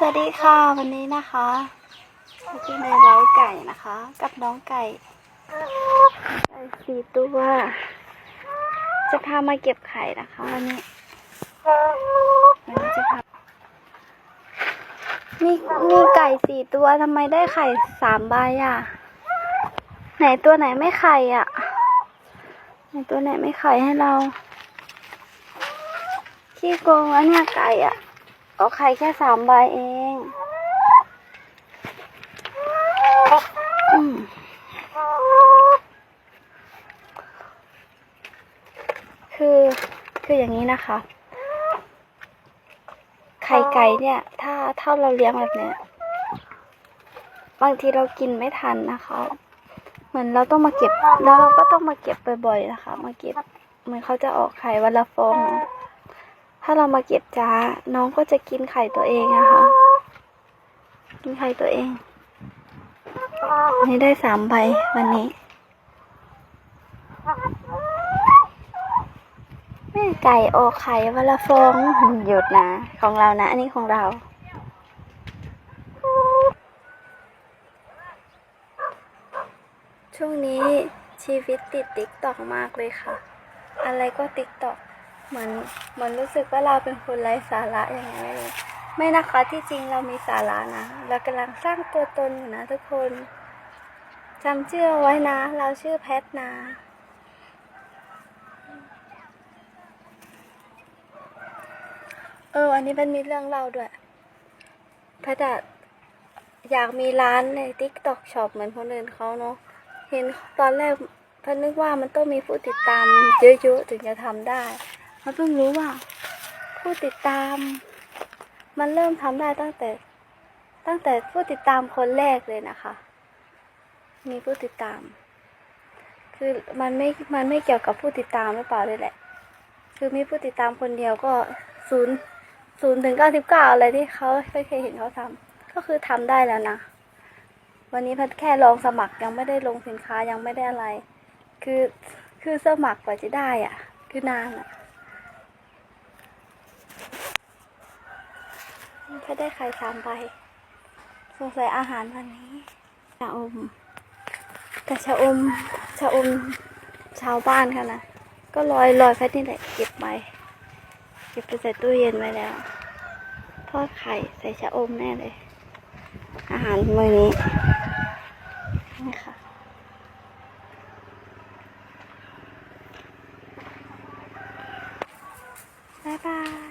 สวัสดีค่ะวันนี้นะคะที่ในเล้าไก่นะคะ กับน้องไก่ไก่สี่ตัวจะพามาเก็บไข่นะคะวันนี้นี่จะพานี่นี่ไก่สี่ตัวทำไมได้ไข่สามใบอะ ไหนตัวไหนไม่ไข่อะ ไหนตัวไหนไม่ไข่ให้เราขี้โกงแล้วเนี่ยไก่อะ เอาไข่แค่สามใบเองอืมคือคืออย่างนี้นะคะ ไข่ไก่เนี่ย ถ้าถ้าเราเลี้ยงแบบเนี้ยบางทีเรากินไม่ทันนะคะ เหมือนเราต้องมาเก็บแล้วเราก็ต้องมาเก็บบ่อยๆนะคะ มาเก็บเหมือนเขาจะออกไข่วันละฟองเนอะ ถ้าเรามาเก็บจ้า น้องก็จะกินไข่ตัวเองอะค่ะกินไข่ตัวเอง นี่ได้สามใบวันนี้แม่ไก่ออกไข่วันละฟองหยุดนะ ของเรานะ อันนี้ของเราช่วงนี้ชีวิตติดติ๊กตอกมากเลยค่ะ อะไรก็ติ๊กตอก เหมือนเหมือนรู้สึกว่าเราเป็นคนไร้สาระอย่างไงไม่รู้ไม่นะคะที่จริงเรามีสาระนะ เรากำลังสร้างตัวตนอยู่นะทุกคนจำชื่อไว้นะ เราชื่อแพทนะเอออันนี้มันมีเรื่องเล่าด้วยแพทอะอยากมีร้านใน TikTok Shop เหมือนคนอื่นเขาเนาะเห็นตอนแรกแพทนึกว่ามันต้องมีผู้ติดตามเยอะๆถึงจะทำได้ มาเพิ่งรู้ว่า ผู้ติดตาม มันเริ่มทำได้ตั้งแต่ ตั้งแต่ผู้ติดตามคนแรกเลยนะคะ มีผู้ติดตาม คือมันไม่ มันไม่เกี่ยวกับผู้ติดตามหรือเปล่าเลยแหละ คือมีผู้ติดตามคนเดียวก็ศูนย์ศูนย์ถึงเก้าสิบเก้าอะไรที่เขาเคยเห็นเขาทำก็คือทำได้แล้วนะวันนี้พัดแค่ลองสมัครยังไม่ได้ลงสินค้ายังไม่ได้อะไร คือคือสมัครกว่าจะได้อะ คือนานอะ ถ้าได้ไข่สามใบ สงสัยอาหารวันนี้ชะอมแต่ชะอมชะอมชาวบ้านค่ะนะ ก็ลอยลอยแค่นี่แหละเก็บไปเก็บไปใส่ตู้เย็นไว้แล้ว ทอดไข่ใส่ชะอมแน่เลย อาหารมื้อนี้นี่ค่ะบ๊ายบาย